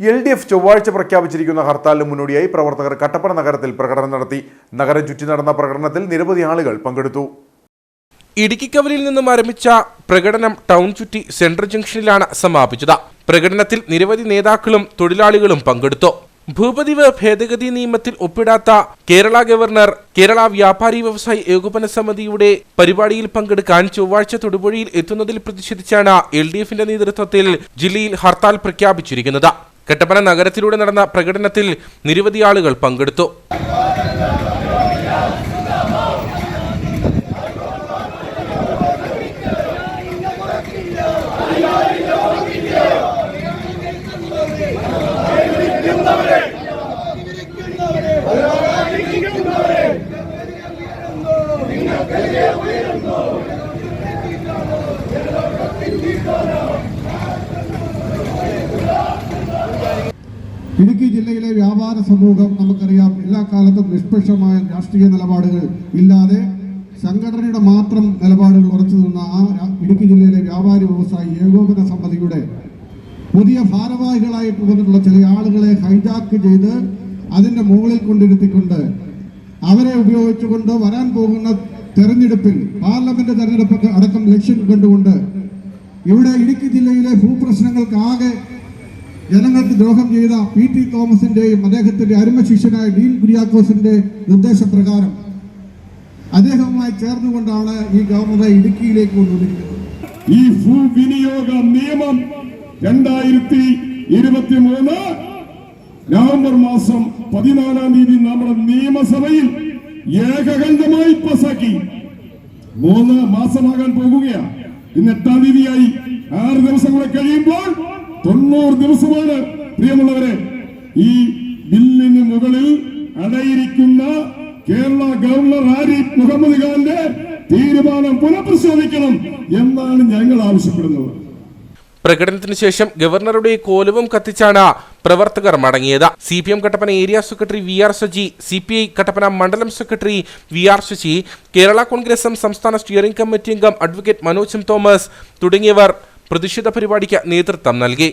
L D F ചൊവ്വാഴ്ച പ്രഖ്യാപിച്ചിരിക്കുന്ന ഹർത്താലിന് മുന്നോടിയായി പ്രവർത്തകർ കട്ടപ്പന നഗരത്തിൽ പ്രകടനം നടത്തി. നഗരം ചുറ്റി നടന്ന പ്രകടനത്തിൽ നിരവധി ആളുകൾ പങ്കെടുത്തു. ഇടുക്കിക്കവലിൽ നിന്നും ആരംഭിച്ച പ്രകടനം ടൗൺ ചുറ്റി സെൻട്രൽ ജംഗ്ഷനിലാണ് സമാപിച്ചത്. പ്രകടനത്തിൽ നിരവധി നേതാക്കളും തൊഴിലാളികളും പങ്കെടുത്തു. ഭൂപതിവ് ഭേദഗതി നിയമത്തിൽ ഒപ്പിടാത്ത കേരള ഗവർണർ കേരള വ്യാപാരി വ്യവസായി ഏകോപന സമിതിയുടെ പരിപാടിയിൽ പങ്കെടുക്കാൻ ചൊവ്വാഴ്ച തൊടുപുഴയിൽ എത്തുന്നതിൽ പ്രതിഷേധിച്ചാണ് എൽ നേതൃത്വത്തിൽ ജില്ലയിൽ ഹർത്താൽ പ്രഖ്യാപിച്ചിരിക്കുന്നത്. കട്ടപ്പന നഗരത്തിലൂടെ നടന്ന പ്രകടനത്തിൽ നിരവധി ആളുകൾ പങ്കെടുത്തു. ഇടുക്കി ജില്ലയിലെ വ്യാപാര സമൂഹം നമുക്കറിയാം എല്ലാ കാലത്തും നിഷ്പക്ഷമായ രാഷ്ട്രീയ നിലപാടുകൾ ഇല്ലാതെ സംഘടനയുടെ മാത്രം നിലപാടുകൾ ഉറച്ചു നിന്ന ആ ഇടുക്കി ജില്ലയിലെ വ്യാപാരി വ്യവസായി ഏകോപന സമിതിയുടെ പുതിയ ഭാരവാഹികളായിട്ട് വന്നിട്ടുള്ള ചില ആളുകളെ ഹൈജാക്ക് ചെയ്ത് അതിന്റെ മുകളിൽ കൊണ്ടിരുത്തിക്കൊണ്ട് അവരെ ഉപയോഗിച്ചുകൊണ്ട് വരാൻ പോകുന്ന തെരഞ്ഞെടുപ്പിൽ പാർലമെന്റ് തെരഞ്ഞെടുപ്പ് അടക്കം ലക്ഷ്യം കണ്ടുകൊണ്ട് ഇവിടെ ഇടുക്കി ജില്ലയിലെ ഭൂപ്രശ്നങ്ങൾക്ക് ആകെ ജനങ്ങൾക്ക് ദ്രോഹം ചെയ്ത പി ടി തോമസിന്റെയും അദ്ദേഹത്തിന്റെ അരുമ ശിഷ്യനായ ഡീൻ കുര്യാക്കോസിന്റെ നിർദ്ദേശപ്രകാരം അദ്ദേഹവുമായി ചേർന്നുകൊണ്ടാണ് ഈ ഗവർണറെ ഇടുക്കിയിലേക്ക് കൊണ്ടുവന്നിരിക്കുന്നത് ഈ ഭൂവിനിയോഗ നിയമം രണ്ടായിരത്തി ഇരുപത്തി മൂന്ന് നവംബർ മാസം പതിനാലാം തീയതി നമ്മുടെ നിയമസഭയിൽ ഏകകണ്ഠമായി പാസാക്കി മൂന്ന് മാസമാകാൻ പോകുകയാണ്. ഇന്ന് എട്ടാം തീയതിയായി. ആറ് ദിവസം കൂടെ കഴിയുമ്പോൾ തൊണ്ണൂറ് ദിവസമാണ് പ്രിയമുള്ളവരെ ഈ ബില്ലിന് മുകളിൽ അടയിരിക്കുന്ന കേരള ഗവർണർ ആരിഫ് മുഹമ്മദ് ഖാന്റെ തീരുമാനം പുനഃപരിശോധിക്കണം എന്നാണ് ഞങ്ങൾ ആവശ്യപ്പെടുന്നത്. പ്രകടനത്തിന് ശേഷം ഗവർണറുടെ കോലവും കത്തിച്ചാണ് പ്രവർത്തകർ മടങ്ങിയത്. C P M Kattappana area secretary V R Saji C P I Kattappana മണ്ഡലം secretary V R Sasi Kerala Congress M സംസ്ഥാന സ്റ്റിയറിംഗ് കമ്മിറ്റി അംഗം അഡ്വക്കേറ്റ് മനോജ് എം തോമസ് തുടങ്ങിയവർ പ്രതിഷേധ പരിപാടിക്ക് നേതൃത്വം നൽകി